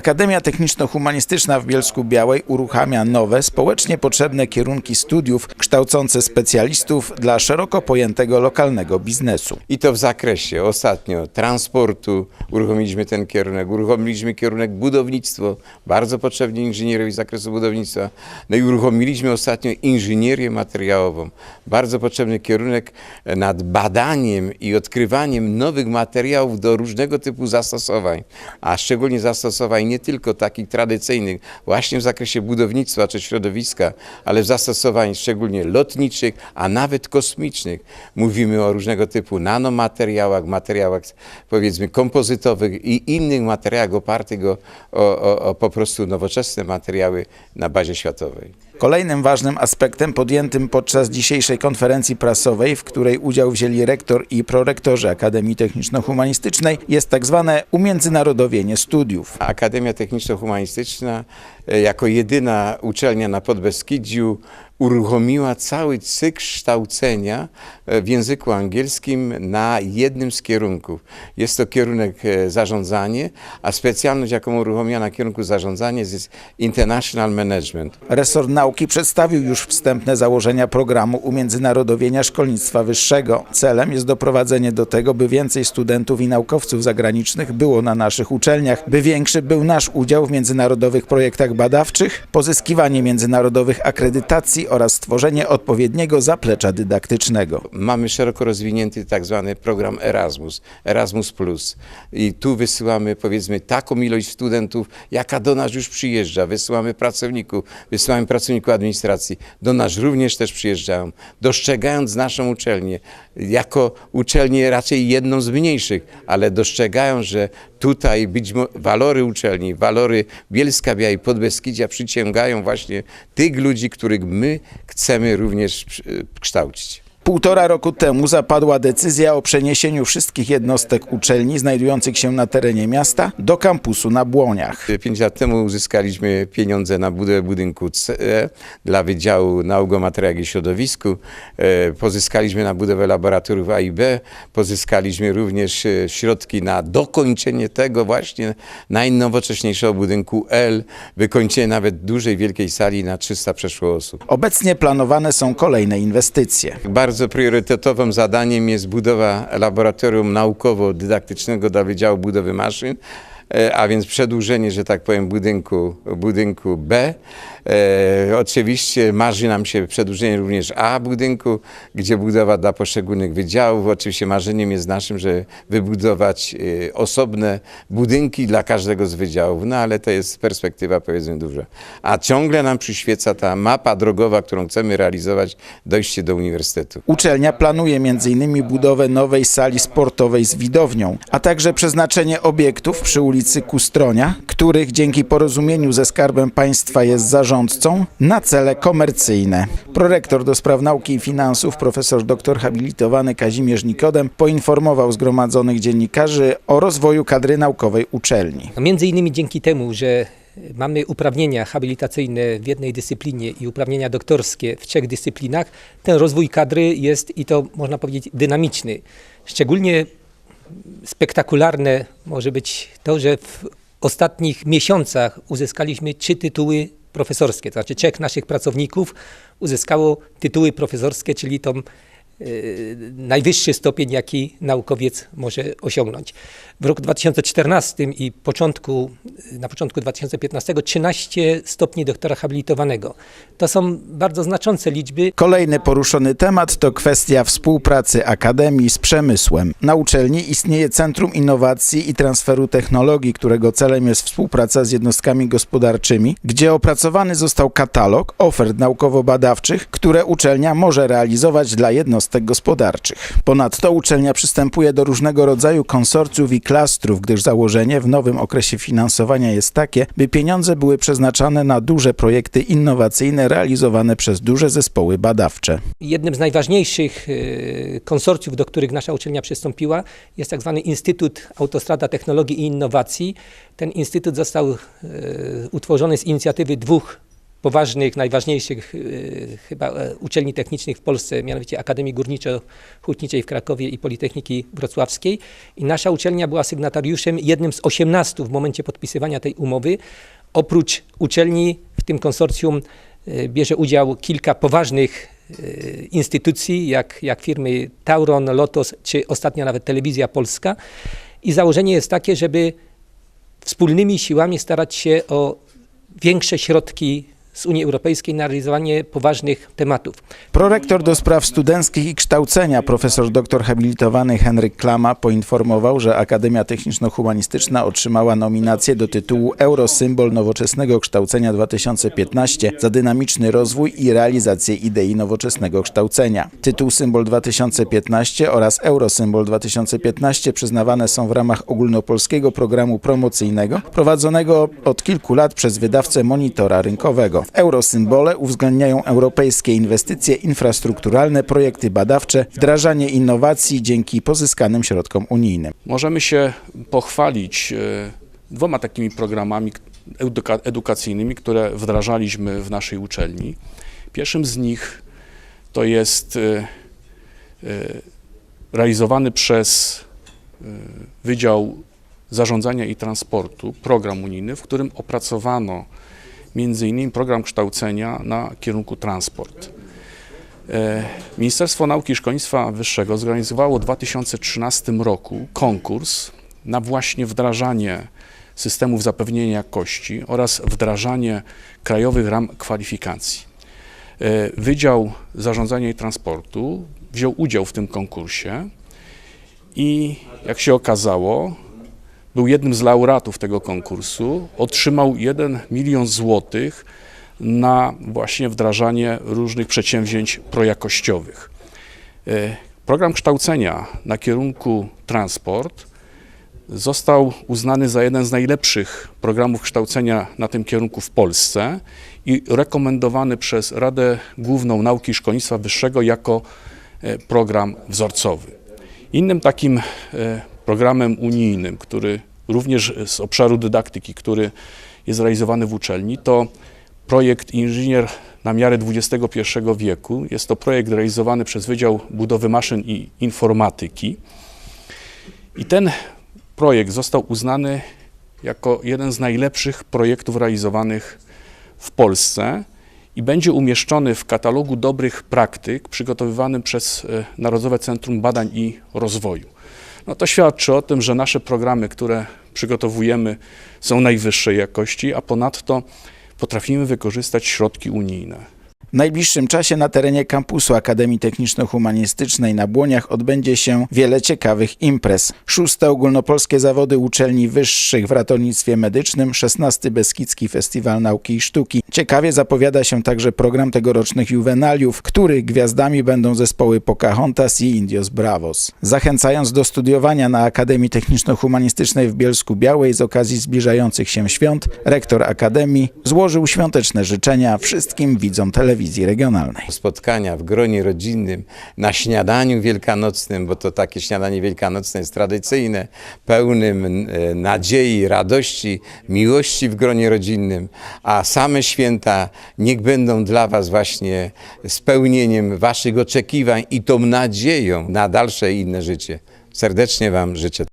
Akademia Techniczno-Humanistyczna w Bielsku Białej uruchamia nowe, społecznie potrzebne kierunki studiów kształcące specjalistów dla szeroko pojętego lokalnego biznesu. I to w zakresie ostatnio transportu uruchomiliśmy ten kierunek, uruchomiliśmy kierunek budownictwo, bardzo potrzebni inżynierowie z zakresu budownictwa. No i uruchomiliśmy ostatnio inżynierię materiałową, bardzo potrzebny kierunek nad badaniem i odkrywaniem nowych materiałów do różnego typu zastosowań, a szczególnie zastosowań nie tylko takich tradycyjnych, właśnie w zakresie budownictwa czy środowiska, ale w zastosowań szczególnie lotniczych, a nawet kosmicznych. Mówimy o różnego typu nanomateriałach, materiałach powiedzmy kompozytowych i innych materiałach opartych o, o, o, po prostu nowoczesne materiały na bazie światowej. Kolejnym ważnym aspektem podjętym podczas dzisiejszej konferencji prasowej, w której udział wzięli rektor i prorektorzy Akademii Techniczno-Humanistycznej, jest tak zwane umiędzynarodowienie studiów. Akademia Techniczno-Humanistyczna. e, jako jedyna uczelnia na Podbeskidziu uruchomiła cały cykl kształcenia e, w języku angielskim na jednym z kierunków. Jest to kierunek e, zarządzanie, a specjalność, jaką uruchomiła na kierunku zarządzanie jest International Management. Resort nauki przedstawił już wstępne założenia programu umiędzynarodowienia szkolnictwa wyższego. Celem jest doprowadzenie do tego, by więcej studentów i naukowców zagranicznych było na naszych uczelniach, by większy był nasz udział w międzynarodowych projektach badawczych, pozyskiwanie międzynarodowych akredytacji oraz stworzenie odpowiedniego zaplecza dydaktycznego. Mamy szeroko rozwinięty tak zwany program Erasmus, Erasmus. I tu wysyłamy powiedzmy taką ilość studentów, jaka do nas już przyjeżdża. Wysyłamy pracowników, wysyłamy pracowników administracji. Do nas również też przyjeżdżają, dostrzegając naszą uczelnię jako uczelnię raczej jedną z mniejszych, ale dostrzegają, że tutaj być walory uczelni, walory Bielska Biała i Podbeskidzia przyciągają właśnie tych ludzi, których my chcemy również kształcić. Półtora roku temu zapadła decyzja o przeniesieniu wszystkich jednostek uczelni znajdujących się na terenie miasta do kampusu na Błoniach. Pięć lat temu uzyskaliśmy pieniądze na budowę budynku C dla Wydziału Nauk o Materiałach i Środowisku. E, Pozyskaliśmy na budowę laboratoriów A i B. Pozyskaliśmy również e, środki na dokończenie tego właśnie najnowocześniejszego budynku L. Wykończenie nawet dużej, wielkiej sali na 300 przeszło osób. Obecnie planowane są kolejne inwestycje. Bardzo priorytetowym zadaniem jest budowa laboratorium naukowo-dydaktycznego dla Wydziału Budowy Maszyn, a więc przedłużenie, że tak powiem, budynku, budynku B. E, oczywiście marzy nam się przedłużenie również A budynku, gdzie budowa dla poszczególnych wydziałów. Oczywiście marzeniem jest naszym, że wybudować e, osobne budynki dla każdego z wydziałów, no ale to jest perspektywa powiedzmy duża. A ciągle nam przyświeca ta mapa drogowa, którą chcemy realizować, dojście do uniwersytetu. Uczelnia planuje m.in. budowę nowej sali sportowej z widownią, a także przeznaczenie obiektów przy ulicy Kustronia, których dzięki porozumieniu ze Skarbem Państwa jest zarządcą, na cele komercyjne. Prorektor do spraw nauki i finansów, profesor doktor habilitowany Kazimierz Nikodem poinformował zgromadzonych dziennikarzy o rozwoju kadry naukowej uczelni. Między innymi dzięki temu, że mamy uprawnienia habilitacyjne w jednej dyscyplinie i uprawnienia doktorskie w trzech dyscyplinach, ten rozwój kadry jest i to można powiedzieć dynamiczny. Szczególnie spektakularne może być to, że w ostatnich miesiącach uzyskaliśmy trzy tytuły profesorskie, to znaczy trzech naszych pracowników uzyskało tytuły profesorskie, czyli tą najwyższy stopień, jaki naukowiec może osiągnąć. W roku 2014 i początku, na początku 2015 13 stopni doktora habilitowanego. To są bardzo znaczące liczby. Kolejny poruszony temat to kwestia współpracy Akademii z przemysłem. Na uczelni istnieje Centrum Innowacji i Transferu Technologii, którego celem jest współpraca z jednostkami gospodarczymi, gdzie opracowany został katalog ofert naukowo-badawczych, które uczelnia może realizować dla jednostek gospodarczych. Ponadto uczelnia przystępuje do różnego rodzaju konsorcjów i klastrów, gdyż założenie w nowym okresie finansowania jest takie, by pieniądze były przeznaczane na duże projekty innowacyjne realizowane przez duże zespoły badawcze. Jednym z najważniejszych e, konsorcjów, do których nasza uczelnia przystąpiła, jest tak zwany Instytut Autostrada Technologii i Innowacji. Ten instytut został e, utworzony z inicjatywy dwóch poważnych, najważniejszych e, chyba e, uczelni technicznych w Polsce, mianowicie Akademii Górniczo-Hutniczej w Krakowie i Politechniki Wrocławskiej. I nasza uczelnia była sygnatariuszem, jednym z 18 w momencie podpisywania tej umowy. Oprócz uczelni w tym konsorcjum e, bierze udział kilka poważnych e, instytucji, jak, jak firmy Tauron, Lotos, czy ostatnio nawet Telewizja Polska. I założenie jest takie, żeby wspólnymi siłami starać się o większe środki z Unii Europejskiej na realizowanie poważnych tematów. Prorektor do spraw studenckich i kształcenia, profesor doktor habilitowany Henryk Klama poinformował, że Akademia Techniczno-Humanistyczna otrzymała nominację do tytułu Eurosymbol Nowoczesnego Kształcenia 2015 za dynamiczny rozwój i realizację idei nowoczesnego kształcenia. Tytuł Symbol 2015 oraz Eurosymbol 2015 przyznawane są w ramach ogólnopolskiego programu promocyjnego prowadzonego od kilku lat przez wydawcę monitora rynkowego. Eurosymbole uwzględniają europejskie inwestycje infrastrukturalne, projekty badawcze, wdrażanie innowacji dzięki pozyskanym środkom unijnym. Możemy się pochwalić e, dwoma takimi programami eduka- edukacyjnymi, które wdrażaliśmy w naszej uczelni. Pierwszym z nich to jest e, e, realizowany przez Wydział Zarządzania i Transportu program unijny, w którym opracowano między innymi program kształcenia na kierunku transport. E, Ministerstwo Nauki i Szkolnictwa Wyższego zorganizowało w 2013 roku konkurs na właśnie wdrażanie systemów zapewnienia jakości oraz wdrażanie krajowych ram kwalifikacji. E, Wydział Zarządzania i Transportu wziął udział w tym konkursie i jak się okazało, był jednym z laureatów tego konkursu, otrzymał 1 milion złotych na właśnie wdrażanie różnych przedsięwzięć projakościowych. E, Program kształcenia na kierunku transport został uznany za jeden z najlepszych programów kształcenia na tym kierunku w Polsce i rekomendowany przez Radę Główną Nauki i Szkolnictwa Wyższego jako e, program wzorcowy. Innym takim e, programem unijnym, który również z obszaru dydaktyki, który jest realizowany w uczelni, to projekt Inżynier na miarę XXI wieku. Jest to projekt realizowany przez Wydział Budowy Maszyn i Informatyki. I ten projekt został uznany jako jeden z najlepszych projektów realizowanych w Polsce i będzie umieszczony w katalogu dobrych praktyk przygotowywanym przez e, Narodowe Centrum Badań i Rozwoju. No to świadczy o tym, że nasze programy, które przygotowujemy, są najwyższej jakości, a ponadto potrafimy wykorzystać środki unijne. W najbliższym czasie na terenie kampusu Akademii Techniczno-Humanistycznej na Błoniach odbędzie się wiele ciekawych imprez. Szóste ogólnopolskie zawody uczelni wyższych w ratownictwie medycznym, 16 Beskidzki Festiwal Nauki i Sztuki. Ciekawie zapowiada się także program tegorocznych juwenaliów, których gwiazdami będą zespoły Pocahontas i Indios Bravos. Zachęcając do studiowania na Akademii Techniczno-Humanistycznej w Bielsku Białej z okazji zbliżających się świąt, rektor Akademii złożył świąteczne życzenia wszystkim widzom telewizji regionalnej. spotkania w gronie rodzinnym, na śniadaniu wielkanocnym, bo to takie śniadanie wielkanocne jest tradycyjne, pełnym e, nadziei, radości, miłości w gronie rodzinnym, a same święta niech będą dla Was właśnie spełnieniem Waszych oczekiwań i tą nadzieją na dalsze i inne życie. Serdecznie Wam życzę.